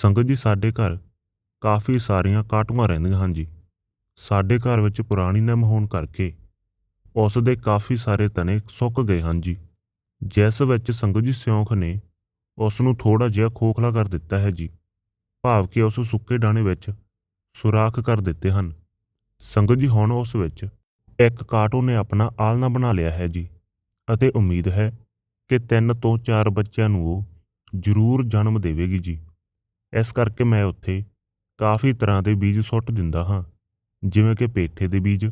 ਸੰਗਤ ਜੀ, ਸਾਡੇ ਘਰ ਕਾਫੀ ਸਾਰੀਆਂ ਕਾਟੂਆਂ ਰਹਿੰਦੀਆਂ ਹਨ ਜੀ। ਸਾਡੇ ਘਰ ਵਿੱਚ ਪੁਰਾਣੀ ਨਿੰਮ ਹੋਣ ਕਰਕੇ ਉਸ ਦੇ ਕਾਫੀ ਸਾਰੇ ਤਣੇ ਸੁੱਕ ਗਏ ਹਨ ਜੀ। ਜਿਸ ਵਿੱਚ ਸੰਗਤ ਜੀ ਸਿਉਂਖ ਨੇ ਉਸ ਨੂੰ ਥੋੜਾ ਜਿਹਾ ਖੋਖਲਾ ਕਰ ਦਿੱਤਾ ਹੈ ਜੀ। ਭਾਵ ਕਿ ਉਸ ਸੁੱਕੇ ਡਾਣੇ ਵਿੱਚ ਸੁਰਾਖ ਕਰ ਦਿੱਤੇ ਹਨ। ਸੰਗਤ ਜੀ, ਹੁਣ ਉਸ ਵਿੱਚ ਇੱਕ ਕਾਟੂ ਨੇ ਆਪਣਾ ਆਲਣਾ ਬਣਾ ਲਿਆ ਹੈ ਜੀ ਅਤੇ ਉਮੀਦ ਹੈ ਕਿ ਤਿੰਨ ਤੋਂ ਚਾਰ ਬੱਚਿਆਂ ਨੂੰ ਉਹ ਜ਼ਰੂਰ ਜਨਮ ਦੇਵੇਗੀ ਜੀ। ਇਸ ਕਰਕੇ ਮੈਂ ਉੱਥੇ ਕਾਫੀ ਤਰ੍ਹਾਂ ਦੇ ਬੀਜ ਸੁੱਟ ਦਿੰਦਾ ਹਾਂ। ਜਿਵੇਂ ਕਿ ਪੇਠੇ ਦੇ ਬੀਜ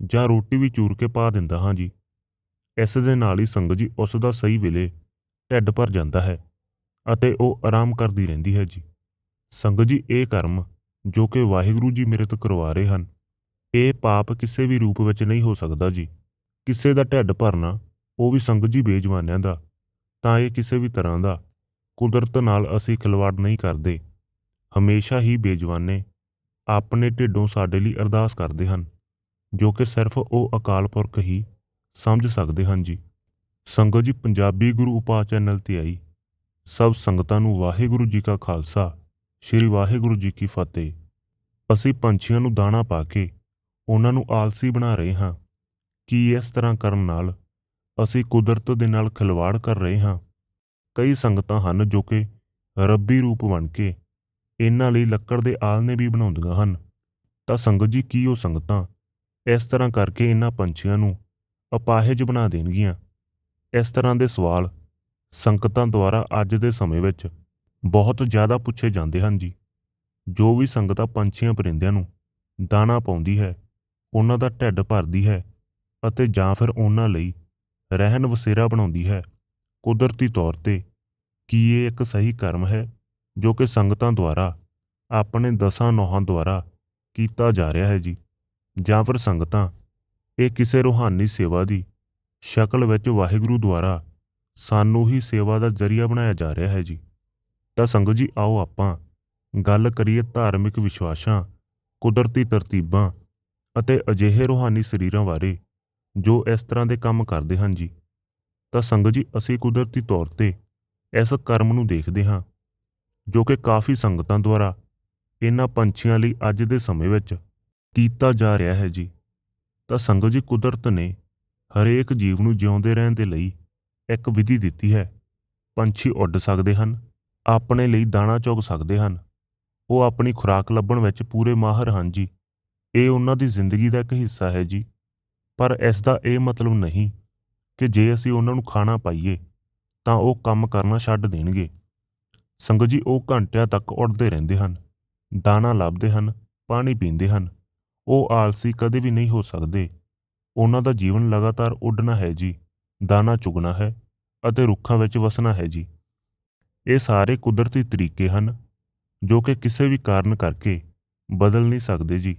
ਜਾਂ ਰੋਟੀ ਵੀ ਚੂਰ ਕੇ ਪਾ ਦਿੰਦਾ ਹਾਂ ਜੀ। ਇਸ ਦੇ ਨਾਲ ਹੀ ਸੰਗਤ ਜੀ ਉਸ ਦਾ ਸਹੀ ਵੇਲੇ ਢਿੱਡ ਭਰ ਜਾਂਦਾ ਹੈ ਅਤੇ ਉਹ ਆਰਾਮ ਕਰਦੀ ਰਹਿੰਦੀ ਹੈ ਜੀ। ਸੰਗਤ ਜੀ ਇਹ ਕਰਮ ਜੋ ਕਿ ਵਾਹਿਗੁਰੂ ਜੀ ਮੇਰੇ ਤੋਂ ਕਰਵਾ ਰਹੇ ਹਨ, ਇਹ ਪਾਪ ਕਿਸੇ ਵੀ ਰੂਪ ਵਿੱਚ ਨਹੀਂ ਹੋ ਸਕਦਾ ਜੀ। ਕਿਸੇ ਦਾ ਢਿੱਡ ਭਰਨਾ ਉਹ ਵੀ ਸੰਗਤ ਜੀ ਬੇਜਵਾਨਿਆਂ ਦਾ, ਤਾਂ ਇਹ ਕਿਸੇ ਵੀ ਤਰ੍ਹਾਂ ਦਾ ਕੁਦਰਤ ਨਾਲ ਅਸੀਂ ਖਿਲਵਾੜ ਨਹੀਂ ਕਰਦੇ। ਹਮੇਸ਼ਾ ਹੀ ਬੇਜਵਾਨੇ ਆਪਣੇ ਢਿੱਡੋਂ ਸਾਡੇ ਲਈ ਅਰਦਾਸ ਕਰਦੇ ਹਨ, ਜੋ ਕਿ ਸਿਰਫ ਉਹ ਅਕਾਲ ਪੁਰਖ ਹੀ ਸਮਝ ਸਕਦੇ ਹਨ ਜੀ। ਸੰਗਤ ਜੀ, ਪੰਜਾਬੀ ਗੁਰੂ ਉਪਾ ਚੈਨਲ ਤੇ ਆਈ। ਸਭ ਸੰਗਤਾਂ ਨੂੰ ਵਾਹਿਗੁਰੂ ਜੀ ਕਾ ਖਾਲਸਾ, ਸ੍ਰੀ ਵਾਹਿਗੁਰੂ ਜੀ ਕੀ ਫਤਿਹ। ਅਸੀਂ ਪੰਛੀਆਂ ਨੂੰ ਦਾਣਾ ਪਾ ਕੇ ਉਹਨਾਂ ਨੂੰ ਆਲਸੀ ਬਣਾ ਰਹੇ ਹਾਂ। ਕੀ ਇਸ ਤਰ੍ਹਾਂ ਕਰਨ ਨਾਲ ਅਸੀਂ ਕੁਦਰਤ ਦੇ ਨਾਲ ਖਿਲਵਾੜ ਕਰ ਰਹੇ ਹਾਂ? ਕਈ ਸੰਗਤਾਂ ਹਨ ਜੋ ਕਿ ਰੱਬੀ ਰੂਪ ਬਣ ਕੇ ਇਹਨਾਂ ਲਈ ਲੱਕੜ ਦੇ ਆਲਣੇ ਵੀ ਬਣਾਉਂਦੀਆਂ ਹਨ। ਤਾਂ ਸੰਗਤ ਜੀ, ਕੀ ਉਹ ਸੰਗਤਾਂ ਇਸ ਤਰ੍ਹਾਂ ਕਰਕੇ ਇਹਨਾਂ ਪੰਛੀਆਂ ਨੂੰ ਅਪਾਹਜ ਬਣਾ ਦੇਣਗੀਆਂ? ਇਸ ਤਰ੍ਹਾਂ ਦੇ ਸਵਾਲ ਸੰਗਤਾਂ ਦੁਆਰਾ ਅੱਜ ਦੇ ਸਮੇਂ ਵਿੱਚ ਬਹੁਤ ਜ਼ਿਆਦਾ ਪੁੱਛੇ ਜਾਂਦੇ ਹਨ ਜੀ। ਜੋ ਵੀ ਸੰਗਤਾਂ ਪੰਛੀਆਂ ਪਰਿੰਦਿਆਂ ਨੂੰ ਦਾਣਾ ਪਾਉਂਦੀ ਹੈ, ਉਹਨਾਂ ਦਾ ਢਿੱਡ ਭਰਦੀ ਹੈ ਅਤੇ ਜਾਂ ਫਿਰ ਉਹਨਾਂ ਲਈ ਰਹਿਣ ਵਸੇਰਾ ਬਣਾਉਂਦੀ ਹੈ ਕੁਦਰਤੀ ਤੌਰ ਤੇ ਕੀ ਇਹ ਇੱਕ ਸਹੀ ਕਰਮ ਹੈ ਜੋ ਕਿ ਸੰਗਤਾਂ ਦੁਆਰਾ, ਆਪਣੇ ਦਸਾਂ ਨੋਹਾਂ ਦੁਆਰਾ ਕੀਤਾ ਜਾ ਰਿਹਾ ਹੈ ਜੀ? ਜਾਂ ਫਿਰ ਸੰਗਤਾਂ, ਇਹ ਕਿਸੇ ਰੂਹਾਨੀ ਸੇਵਾ ਦੀ ਸ਼ਕਲ ਵਿੱਚ ਵਾਹਿਗੁਰੂ ਦੁਆਰਾ ਸਾਨੂੰ ਹੀ ਸੇਵਾ ਦਾ ਜ਼ਰੀਆ ਬਣਾਇਆ ਜਾ ਰਿਹਾ ਹੈ ਜੀ? ਤਾਂ ਸੰਗਤ ਜੀ, ਆਓ ਆਪਾਂ ਗੱਲ ਕਰੀਏ ਧਾਰਮਿਕ ਵਿਸ਼ਵਾਸਾਂ, ਕੁਦਰਤੀ ਤਰਤੀਬਾਂ ਅਤੇ ਅਜਿਹੇ ਰੂਹਾਨੀ ਸਰੀਰਾਂ ਬਾਰੇ ਜੋ ਇਸ ਤਰ੍ਹਾਂ ਦੇ ਕੰਮ ਕਰਦੇ ਹਨ ਜੀ। ਤਾਂ ਸੰਗਤ ਜੀ, ਅਸੀਂ ਕੁਦਰਤੀ ਤੌਰ ਤੇ ਇਸ ਕਰਮ ਨੂੰ ਦੇਖਦੇ ਹਾਂ, ਜੋ ਕਿ ਕਾਫੀ ਸੰਗਤਾਂ ਦੁਆਰਾ ਇਹਨਾਂ ਪੰਛੀਆਂ ਲਈ ਅੱਜ ਦੇ ਸਮੇਂ ਵਿੱਚ ਕੀਤਾ ਜਾ ਰਿਹਾ ਹੈ ਜੀ। ਤਾਂ ਸੰਗਤ ਜੀ, ਕੁਦਰਤ ਨੇ ਹਰੇਕ ਜੀਵ ਨੂੰ ਜਿਉਂਦੇ ਰਹਿਣ ਦੇ ਲਈ ਇੱਕ ਵਿਧੀ ਦਿੱਤੀ ਹੈ। ਪੰਛੀ ਉੱਡ ਸਕਦੇ ਹਨ, ਆਪਣੇ ਲਈ ਦਾਣਾ ਚੁਗ ਸਕਦੇ ਹਨ, ਉਹ ਆਪਣੀ ਖੁਰਾਕ ਲੱਭਣ ਵਿੱਚ ਪੂਰੇ ਮਾਹਰ ਹਨ ਜੀ। ਇਹ ਉਹਨਾਂ ਦੀ ਜ਼ਿੰਦਗੀ ਦਾ ਇੱਕ ਹਿੱਸਾ ਹੈ ਜੀ। ਪਰ ਇਸ ਦਾ ਇਹ ਮਤਲਬ ਨਹੀਂ ਕਿ ਜੇ ਅਸੀਂ ਉਹਨਾਂ ਨੂੰ ਖਾਣਾ ਪਾਈਏ, ਤਾਂ ਉਹ ਕੰਮ ਕਰਨਾ ਛੱਡ ਦੇਣਗੇ। ਸੰਗਤ ਜੀ, ਉਹ ਘੰਟਿਆਂ ਤੱਕ ਉੱਡਦੇ ਰਹਿੰਦੇ ਹਨ, ਦਾਣਾ ਲੱਭਦੇ ਹਨ, ਪਾਣੀ ਪੀਂਦੇ ਹਨ। ਉਹ ਆਲਸੀ ਕਦੇ ਵੀ ਨਹੀਂ ਹੋ ਸਕਦੇ। ਉਹਨਾਂ ਦਾ ਜੀਵਨ ਲਗਾਤਾਰ ਉੱਡਣਾ ਹੈ ਜੀ, ਦਾਣਾ ਚੁਗਣਾ ਹੈ ਅਤੇ ਰੁੱਖਾਂ ਵਿੱਚ ਵਸਣਾ ਹੈ ਜੀ। ਇਹ ਸਾਰੇ ਕੁਦਰਤੀ ਤਰੀਕੇ ਹਨ, ਜੋ ਕਿ ਕਿਸੇ ਵੀ ਕਾਰਨ ਕਰਕੇ ਬਦਲ ਨਹੀਂ ਸਕਦੇ ਜੀ।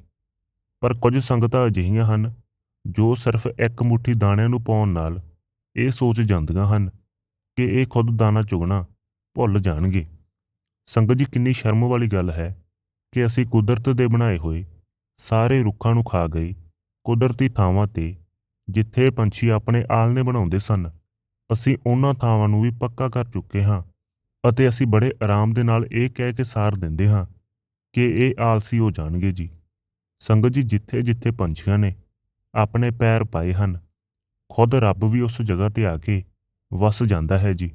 ਪਰ ਕੁਝ ਸੰਗਤਾਂ ਅਜਿਹੀਆਂ ਹਨ, ਜੋ ਸਿਰਫ ਇੱਕ ਮੁਠੀ ਦਾਣਿਆਂ ਨੂੰ ਪਾਉਣ ਨਾਲ ਇਹ ਸੋਚ ਜਾਂਦੀਆਂ ਹਨ ਕਿ ਇਹ ਖੁਦ ਦਾਣਾ ਚੁਗਣਾ ਭੁੱਲ ਜਾਣਗੇ। ਸੰਗਤ ਜੀ, ਕਿੰਨੀ ਸ਼ਰਮ ਵਾਲੀ ਗੱਲ ਹੈ ਕਿ ਅਸੀਂ ਕੁਦਰਤ ਦੇ ਬਣਾਏ ਹੋਏ ਸਾਰੇ ਰੁੱਖਾਂ ਨੂੰ ਖਾ ਗਏ ਕੁਦਰਤੀ ਥਾਵਾਂ ਤੇ, ਜਿੱਥੇ ਪੰਛੀ ਆਪਣੇ ਆਲਣੇ ਬਣਾਉਂਦੇ ਸਨ। ਅਸੀਂ ਉਹਨਾਂ ਥਾਵਾਂ ਨੂੰ ਵੀ ਪੱਕਾ ਕਰ ਚੁੱਕੇ ਹਾਂ ਅਤੇ ਅਸੀਂ ਬੜੇ ਆਰਾਮ ਦੇ ਨਾਲ ਇਹ ਕਹਿ ਕੇ ਸਾਰ ਦਿੰਦੇ ਹਾਂ ਕਿ ਇਹ ਆਲਸੀ ਹੋ ਜਾਣਗੇ ਜੀ। ਸੰਗਤ ਜੀ ਜਿੱਥੇ ਜਿੱਥੇ ਪੰਛੀਆਂ ਨੇ ਆਪਣੇ ਪੈਰ ਪਾਏ ਹਨ ਖੁਦ ਰੱਬ ਵੀ ਉਸ ਜਗ੍ਹਾ ਤੇ ਆ ਕੇ ਵਸ ਜਾਂਦਾ ਹੈ ਜੀ।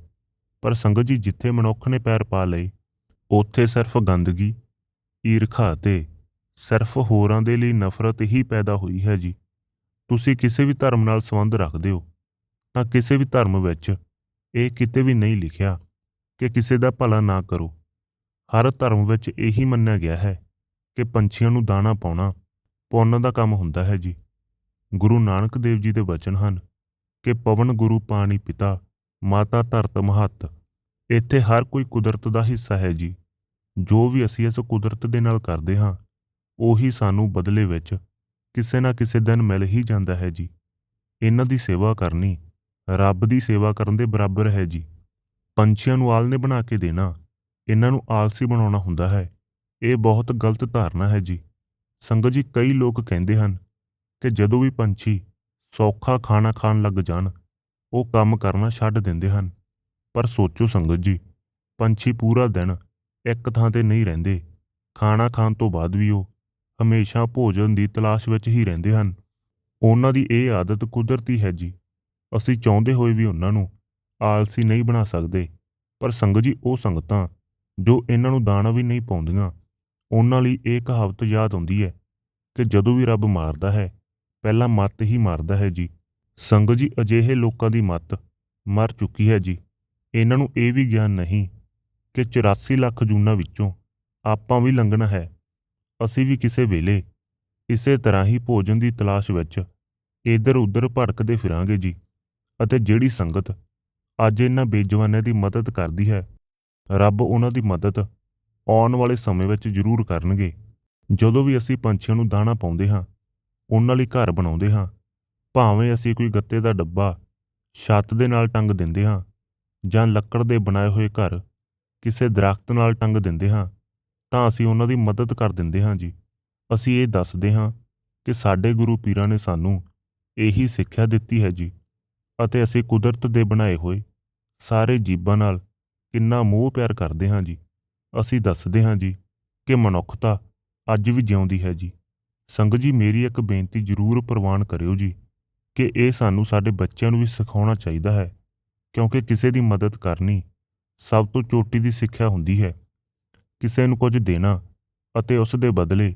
ਪਰ ਸੰਗਤ ਜੀ ਜਿੱਥੇ ਮਨੁੱਖ ਨੇ ਪੈਰ ਪਾ ਲਏ, ਉੱਥੇ ਸਿਰਫ ਗੰਦਗੀ, ਈਰਖਾ ਤੇ ਸਿਰਫ ਹੋਰਾਂ ਦੇ ਲਈ ਨਫ਼ਰਤ ਹੀ ਪੈਦਾ ਹੋਈ ਹੈ ਜੀ। ਤੁਸੀਂ ਕਿਸੇ ਵੀ ਧਰਮ ਨਾਲ ਸੰਬੰਧ ਰੱਖਦੇ ਹੋ, ਤਾਂ ਕਿਸੇ ਵੀ ਧਰਮ ਵਿੱਚ ਇਹ ਕਿਤੇ ਵੀ ਨਹੀਂ ਲਿਖਿਆ ਕਿ ਕਿਸੇ ਦਾ ਭਲਾ ਨਾ ਕਰੋ। ਹਰ ਧਰਮ ਵਿੱਚ ਇਹੀ ਮੰਨਿਆ ਗਿਆ ਹੈ ਕਿ ਪੰਛੀਆਂ ਨੂੰ ਦਾਣਾ ਪਾਉਣਾ ਪੁੰਨ ਦਾ ਕੰਮ ਹੁੰਦਾ ਹੈ ਜੀ। ਗੁਰੂ ਨਾਨਕ ਦੇਵ ਜੀ ਦੇ ਵਚਨ ਹਨ ਕਿ ਪਵਨ ਗੁਰੂ ਪਾਣੀ ਪਿਤਾ, ਮਾਤਾ ਧਰਤ ਮਹੱਤ। ਇੱਥੇ ਹਰ ਕੋਈ ਕੁਦਰਤ ਦਾ ਹਿੱਸਾ ਹੈ ਜੀ। ਜੋ ਵੀ ਅਸੀਂ ਇਸ ਕੁਦਰਤ ਦੇ ਨਾਲ ਕਰਦੇ ਹਾਂ, ਉਹੀ ਸਾਨੂੰ ਬਦਲੇ ਵਿੱਚ ਕਿਸੇ ਨਾ ਕਿਸੇ ਦਿਨ ਮਿਲ ਹੀ ਜਾਂਦਾ ਹੈ ਜੀ। ਇਹਨਾਂ ਦੀ ਸੇਵਾ ਕਰਨੀ, ਰੱਬ ਦੀ ਸੇਵਾ ਕਰਨ ਦੇ ਬਰਾਬਰ ਹੈ ਜੀ। ਪੰਛੀਆਂ ਨੂੰ ਆਲਣੇ ਬਣਾ ਕੇ ਦੇਣਾ, ਇਹਨਾਂ ਨੂੰ ਆਲਸੀ ਬਣਾਉਣਾ ਹੁੰਦਾ ਹੈ। ਇਹ ਬਹੁਤ ਗਲਤ ਧਾਰਨਾ ਹੈ ਜੀ। ਸੰਗਤ ਜੀ, ਕਈ ਲੋਕ ਕਹਿੰਦੇ ਹਨ ਕਿ ਜਦੋਂ ਵੀ ਪੰਛੀ ਸੌਖਾ ਖਾਣਾ ਖਾਣ ਲੱਗ ਜਾਣ, ਉਹ ਕੰਮ ਕਰਨਾ ਛੱਡ ਦਿੰਦੇ ਹਨ। ਪਰ ਸੋਚੋ ਸੰਗਤ ਜੀ, ਪੰਛੀ ਪੂਰਾ ਦਿਨ ਇੱਕ ਥਾਂ ਤੇ ਨਹੀਂ ਰਹਿੰਦੇ। ਖਾਣਾ ਖਾਣ ਤੋਂ ਬਾਅਦ ਵੀ ਉਹ ਹਮੇਸ਼ਾ ਭੋਜਨ ਦੀ ਤਲਾਸ਼ ਵਿੱਚ ਹੀ ਰਹਿੰਦੇ ਹਨ। ਉਹਨਾਂ ਦੀ ਇਹ ਆਦਤ ਕੁਦਰਤੀ ਹੈ ਜੀ। ਅਸੀਂ ਚਾਹੁੰਦੇ ਹੋਏ ਵੀ ਉਹਨਾਂ ਨੂੰ ਆਲਸੀ ਨਹੀਂ ਬਣਾ ਸਕਦੇ। ਪਰ ਸੰਗਤ ਜੀ, ਉਹ ਸੰਗਤਾਂ ਜੋ ਇਹਨਾਂ ਨੂੰ ਦਾਣਾ ਵੀ ਨਹੀਂ ਪਾਉਂਦੀਆਂ, ਉਹਨਾਂ ਲਈ ਇਹ ਕਹਾਵਤ ਯਾਦ ਆਉਂਦੀ ਹੈ ਕਿ ਜਦੋਂ ਵੀ ਰੱਬ ਮਾਰਦਾ ਹੈ ਪਹਿਲਾਂ ਮੱਤ ਹੀ ਮਾਰਦਾ ਹੈ ਜੀ। ਸੰਗਤ ਜੀ, ਅਜਿਹੇ ਲੋਕਾਂ ਦੀ ਮੱਤ ਮਰ ਚੁੱਕੀ ਹੈ ਜੀ। ਇਹਨਾਂ ਨੂੰ ਇਹ ਵੀ ਗਿਆਨ ਨਹੀਂ ਕਿ 84 ਲੱਖ ਜੂਨਾਂ ਵਿੱਚੋਂ ਆਪਾਂ ਵੀ ਲੰਘਣਾ ਹੈ। ਅਸੀਂ ਵੀ ਕਿਸੇ ਵੇਲੇ ਇਸੇ ਤਰ੍ਹਾਂ ਹੀ ਭੋਜਨ ਦੀ ਤਲਾਸ਼ ਵਿੱਚ ਇੱਧਰ ਉੱਧਰ ਭਟਕਦੇ ਫਿਰਾਂਗੇ ਜੀ ਅਤੇ ਜਿਹੜੀ ਸੰਗਤ ਅੱਜ ਇਹਨਾਂ ਬੇਜਵਾਨਾਂ ਦੀ ਮਦਦ ਕਰਦੀ ਹੈ, ਰੱਬ ਉਹਨਾਂ ਦੀ ਮਦਦ ਆਉਣ ਵਾਲੇ ਸਮੇਂ ਵਿੱਚ ਜ਼ਰੂਰ ਕਰਨਗੇ। ਜਦੋਂ ਵੀ ਅਸੀਂ ਪੰਛੀਆਂ ਨੂੰ ਦਾਣਾ ਪਾਉਂਦੇ ਹਾਂ ਉਹਨਾਂ ਲਈ ਘਰ ਬਣਾਉਂਦੇ ਹਾਂ। ਭਾਵੇਂ ਅਸੀਂ ਕੋਈ ਗੱਤੇ ਦਾ ਡੱਬਾ ਛੱਤ ਦੇ ਨਾਲ ਟੰਗ ਦਿੰਦੇ ਹਾਂ ਜਾਂ ਲੱਕੜ ਦੇ ਬਣਾਏ ਹੋਏ ਘਰ ਕਿਸੇ ਦਰਖਤ ਨਾਲ ਟੰਗ ਦਿੰਦੇ ਹਾਂ, ਤਾਂ ਅਸੀਂ ਉਹਨਾਂ ਦੀ ਮਦਦ ਕਰ ਦਿੰਦੇ ਹਾਂ ਜੀ। ਅਸੀਂ ਇਹ ਦੱਸਦੇ ਹਾਂ ਕਿ ਸਾਡੇ ਗੁਰੂ ਪੀਰਾਂ ਨੇ ਸਾਨੂੰ ਇਹੀ ਸਿੱਖਿਆ ਦਿੱਤੀ ਹੈ ਜੀ ਅਤੇ ਅਸੀਂ ਕੁਦਰਤ ਦੇ ਬਣਾਏ ਹੋਏ ਸਾਰੇ ਜੀਵਾਂ ਨਾਲ ਕਿੰਨਾ ਮੋਹ ਪਿਆਰ ਕਰਦੇ ਹਾਂ ਜੀ। ਅਸੀਂ ਦੱਸਦੇ ਹਾਂ ਜੀ ਕਿ ਮਨੁੱਖਤਾ ਅੱਜ ਵੀ ਜਿਉਂਦੀ ਹੈ ਜੀ। ਸੰਗਤ ਜੀ, ਮੇਰੀ ਇੱਕ ਬੇਨਤੀ ਜ਼ਰੂਰ ਪ੍ਰਵਾਨ ਕਰਿਓ ਜੀ ਕਿ ਇਹ ਸਾਨੂੰ ਸਾਡੇ ਬੱਚਿਆਂ ਨੂੰ ਵੀ ਸਿਖਾਉਣਾ ਚਾਹੀਦਾ ਹੈ, ਕਿਉਂਕਿ ਕਿਸੇ ਦੀ ਮਦਦ ਕਰਨੀ ਸਭ ਤੋਂ ਚੋਟੀ ਦੀ ਸਿੱਖਿਆ ਹੁੰਦੀ ਹੈ। ਕਿਸੇ ਨੂੰ ਕੁਝ ਦੇਣਾ ਅਤੇ ਉਸ ਦੇ ਬਦਲੇ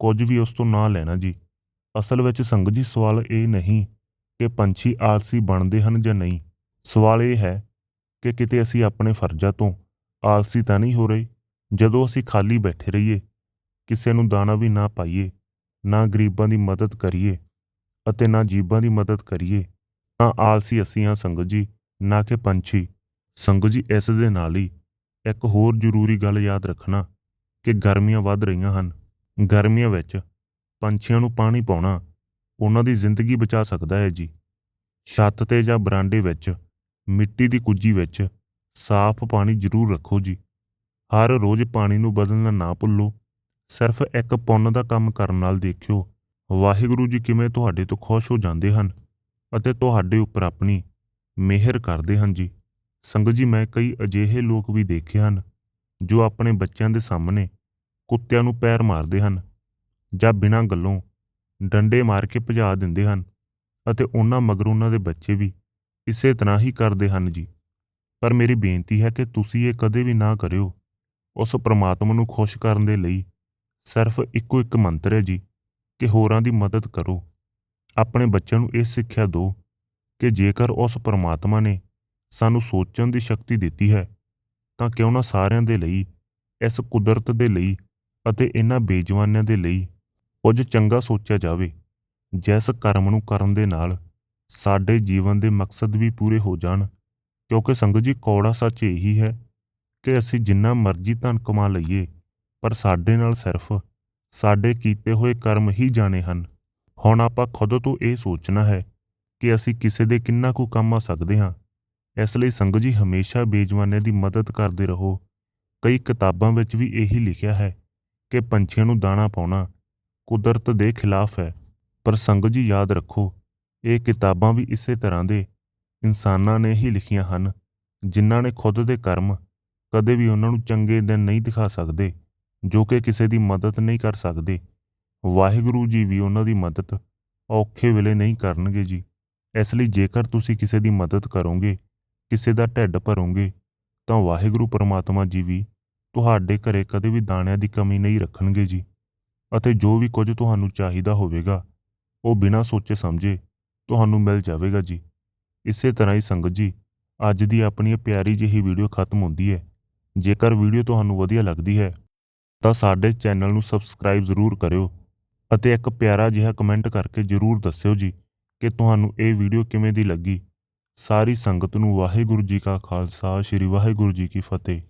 ਕੁਝ ਵੀ ਉਸ ਤੋਂ ਨਾ ਲੈਣਾ ਜੀ। ਅਸਲ ਵਿੱਚ ਸੰਗਤ ਜੀ, ਸਵਾਲ ਇਹ ਨਹੀਂ ਕਿ ਪੰਛੀ ਆਲਸੀ ਬਣਦੇ ਹਨ ਜਾਂ ਨਹੀਂ। ਸਵਾਲ ਇਹ ਹੈ ਕਿ ਕਿਤੇ ਅਸੀਂ ਆਪਣੇ ਫਰਜ਼ਾਂ ਤੋਂ ਆਲਸੀ ਤਾਂ ਨਹੀਂ ਹੋ ਰਹੇ? ਜਦੋਂ ਅਸੀਂ ਖਾਲੀ ਬੈਠੇ ਰਹੀਏ, ਕਿਸੇ ਨੂੰ ਦਾਣਾ ਵੀ ਨਾ ਪਾਈਏ ਨਾ ਗਰੀਬਾਂ ਦੀ ਮਦਦ ਕਰੀਏ ਅਤੇ ਨਾ ਜੀਬਾਂ ਦੀ ਮਦਦ ਕਰੀਏ ਤਾਂ ਆਲਸੀ ਅਸੀਂ ਹਾਂ ਸੰਗਤ ਜੀ, ਨਾ ਕਿ ਪੰਛੀ। ਸੰਗਤ ਜੀ, ਇਸ ਦੇ ਨਾਲ ਹੀ ਇੱਕ ਹੋਰ ਜ਼ਰੂਰੀ ਗੱਲ ਯਾਦ ਰੱਖਣਾ ਕਿ ਗਰਮੀਆਂ ਵੱਧ ਰਹੀਆਂ ਹਨ। ਗਰਮੀਆਂ ਵਿੱਚ ਪੰਛੀਆਂ ਨੂੰ ਪਾਣੀ ਪਾਉਣਾ ਉਹਨਾਂ ਦੀ ਜ਼ਿੰਦਗੀ ਬਚਾ ਸਕਦਾ ਹੈ ਜੀ। ਛੱਤ ਤੇ ਜਾਂ ਬਰਾਂਡੇ ਵਿੱਚ, ਮਿੱਟੀ ਦੀ ਕੁੱਜੀ ਵਿੱਚ ਸਾਫ਼ ਪਾਣੀ ਜ਼ਰੂਰ ਰੱਖੋ ਜੀ। ਹਰ ਰੋਜ਼ ਪਾਣੀ ਨੂੰ ਬਦਲਣਾ ਨਾ ਭੁੱਲੋ। ਸਿਰਫ ਇੱਕ ਪੁੰਨ ਦਾ ਕੰਮ ਕਰਨ ਨਾਲ ਦੇਖਿਓ, ਵਾਹਿਗੁਰੂ ਜੀ ਕਿਵੇਂ ਤੁਹਾਡੇ ਤੋਂ ਖੁਸ਼ ਹੋ ਜਾਂਦੇ ਹਨ ਅਤੇ ਤੁਹਾਡੇ ਉੱਪਰ ਆਪਣੀ ਮਿਹਰ ਕਰਦੇ ਹਨ ਜੀ। ਸੰਗਤ ਜੀ, ਮੈਂ ਕਈ ਅਜਿਹੇ ਲੋਕ ਵੀ ਦੇਖੇ ਹਨ ਜੋ ਆਪਣੇ ਬੱਚਿਆਂ ਦੇ ਸਾਹਮਣੇ ਕੁੱਤਿਆਂ ਨੂੰ ਪੈਰ ਮਾਰਦੇ ਹਨ ਜਾਂ ਬਿਨਾਂ ਗੱਲੋਂ ਡੰਡੇ ਮਾਰ ਕੇ ਭਜਾ ਦਿੰਦੇ ਹਨ ਅਤੇ ਉਹਨਾਂ ਮਗਰ ਉਹਨਾਂ ਦੇ ਬੱਚੇ ਵੀ ਇਸੇ ਤਰ੍ਹਾਂ ਹੀ ਕਰਦੇ ਹਨ ਜੀ। ਪਰ ਮੇਰੀ ਬੇਨਤੀ ਹੈ ਕਿ ਤੁਸੀਂ ਇਹ ਕਦੇ ਵੀ ਨਾ ਕਰਿਓ, ਉਸ ਪ੍ਰਮਾਤਮਾ ਨੂੰ ਖੁਸ਼ ਕਰਨ ਦੇ ਲਈ ਸਿਰਫ ਇੱਕੋ ਇੱਕ ਮੰਤਰ ਹੈ ਜੀ ਕਿ ਹੋਰਾਂ ਦੀ ਮਦਦ ਕਰੋ। ਆਪਣੇ ਬੱਚਿਆਂ ਨੂੰ ਇਹ ਸਿੱਖਿਆ ਦਿਓ ਕਿ ਜੇਕਰ ਉਸ ਪਰਮਾਤਮਾ ਨੇ ਸਾਨੂੰ ਸੋਚਣ ਦੀ ਸ਼ਕਤੀ ਦਿੱਤੀ ਹੈ, ਤਾਂ ਕਿਉਂ ਨਾ ਸਾਰਿਆਂ ਦੇ ਲਈ, ਇਸ ਕੁਦਰਤ ਦੇ ਲਈ ਅਤੇ ਇਹਨਾਂ ਬੇਜਵਾਨਾਂ ਦੇ ਲਈ ਕੁਝ ਚੰਗਾ ਸੋਚਿਆ ਜਾਵੇ, ਜਿਸ ਕਰਮ ਨੂੰ ਕਰਨ ਦੇ ਨਾਲ ਸਾਡੇ ਜੀਵਨ ਦੇ ਮਕਸਦ ਵੀ ਪੂਰੇ ਹੋ ਜਾਣ। ਕਿਉਂਕਿ ਸੰਗਤ ਜੀ, ਕੌੜਾ ਸੱਚ ਇਹੀ ਹੈ ਕਿ ਅਸੀਂ ਜਿੰਨਾ ਮਰਜ਼ੀ ਧਨ ਕਮਾ ਲਈਏ ਪਰ ਸਾਡੇ ਨਾਲ ਸਿਰਫ ਸਾਡੇ ਕੀਤੇ ਹੋਏ ਕਰਮ ਹੀ ਜਾਣੇ ਹਨ। ਹੁਣ ਆਪਾਂ ਖੁਦ ਤੋਂ ਇਹ ਸੋਚਣਾ ਹੈ ਕਿ ਅਸੀਂ ਕਿਸੇ ਦੇ ਕਿੰਨਾ ਕੁ ਕੰਮ ਆ ਸਕਦੇ ਹਾਂ। ਇਸ ਲਈ ਸੰਗਤ ਜੀ ਹਮੇਸ਼ਾ ਬੇਜਵਾਨਾਂ ਦੀ ਮਦਦ ਕਰਦੇ ਰਹੋ। ਕਈ ਕਿਤਾਬਾਂ ਵਿੱਚ ਵੀ ਇਹੀ ਲਿਖਿਆ ਹੈ ਕਿ ਪੰਛੀਆਂ ਨੂੰ ਦਾਣਾ ਪਾਉਣਾ ਕੁਦਰਤ ਦੇ ਖਿਲਾਫ ਹੈ। ਪਰ ਸੰਗਤ ਜੀ ਯਾਦ ਰੱਖੋ, ਇਹ ਕਿਤਾਬਾਂ ਵੀ ਇਸੇ ਤਰ੍ਹਾਂ ਦੇ ਇਨਸਾਨਾਂ ਨੇ ਹੀ ਲਿਖੀਆਂ ਹਨ, ਜਿਨ੍ਹਾਂ ਨੇ ਖੁਦ ਦੇ ਕਰਮ ਕਦੇ ਵੀ ਉਹਨਾਂ ਨੂੰ ਚੰਗੇ ਦਿਨ ਨਹੀਂ ਦਿਖਾ ਸਕਦੇ। ਜੋ ਕਿ ਕਿਸੇ ਦੀ ਮਦਦ ਨਹੀਂ ਕਰ ਸਕਦੇ। ਵਾਹਿਗੁਰੂ ਜੀ ਵੀ ਉਹਨਾਂ ਦੀ ਮਦਦ ਔਖੇ ਵੇਲੇ ਨਹੀਂ ਕਰਨਗੇ ਜੀ। ਇਸ ਲਈ ਜੇਕਰ ਤੁਸੀਂ ਕਿਸੇ ਦੀ ਮਦਦ ਕਰੋਗੇ, ਕਿਸੇ ਦਾ ਢਿੱਡ ਭਰੋਗੇ, ਤਾਂ ਵਾਹਿਗੁਰੂ ਪਰਮਾਤਮਾ ਜੀ ਵੀ ਤੁਹਾਡੇ ਘਰੇ ਕਦੇ ਵੀ ਦਾਣਿਆਂ ਦੀ ਕਮੀ ਨਹੀਂ ਰੱਖਣਗੇ ਜੀ। ਅਤੇ ਜੋ ਵੀ ਕੁਝ ਤੁਹਾਨੂੰ ਚਾਹੀਦਾ ਹੋਵੇਗਾ, ਉਹ ਬਿਨਾਂ ਸੋਚੇ ਸਮਝੇ ਤੁਹਾਨੂੰ ਮਿਲ ਜਾਵੇਗਾ ਜੀ। ਇਸੇ ਤਰ੍ਹਾਂ ਹੀ ਸੰਗਤ ਜੀ, ਅੱਜ ਦੀ ਆਪਣੀ ਪਿਆਰੀ ਜਿਹੀ ਵੀਡੀਓ ਖਤਮ ਹੁੰਦੀ ਹੈ। ਜੇਕਰ ਵੀਡੀਓ ਤੁਹਾਨੂੰ ਵਧੀਆ ਲੱਗਦੀ ਹੈ ਤਾਂ ਸਾਡੇ ਚੈਨਲ ਨੂੰ ਸਬਸਕ੍ਰਾਈਬ ਜ਼ਰੂਰ ਕਰਿਓ ਅਤੇ ਇੱਕ ਪਿਆਰਾ ਜਿਹਾ ਕਮੈਂਟ ਕਰਕੇ ਜ਼ਰੂਰ ਦੱਸਿਓ ਜੀ ਕਿ ਤੁਹਾਨੂੰ ਇਹ ਵੀਡੀਓ ਕਿਵੇਂ ਦੀ ਲੱਗੀ। ਸਾਰੀ ਸੰਗਤ ਨੂੰ ਵਾਹਿਗੁਰੂ ਜੀ ਕਾ ਖਾਲਸਾ, ਸ੍ਰੀ ਵਾਹਿਗੁਰੂ ਜੀ ਕੀ ਫਤਿਹ।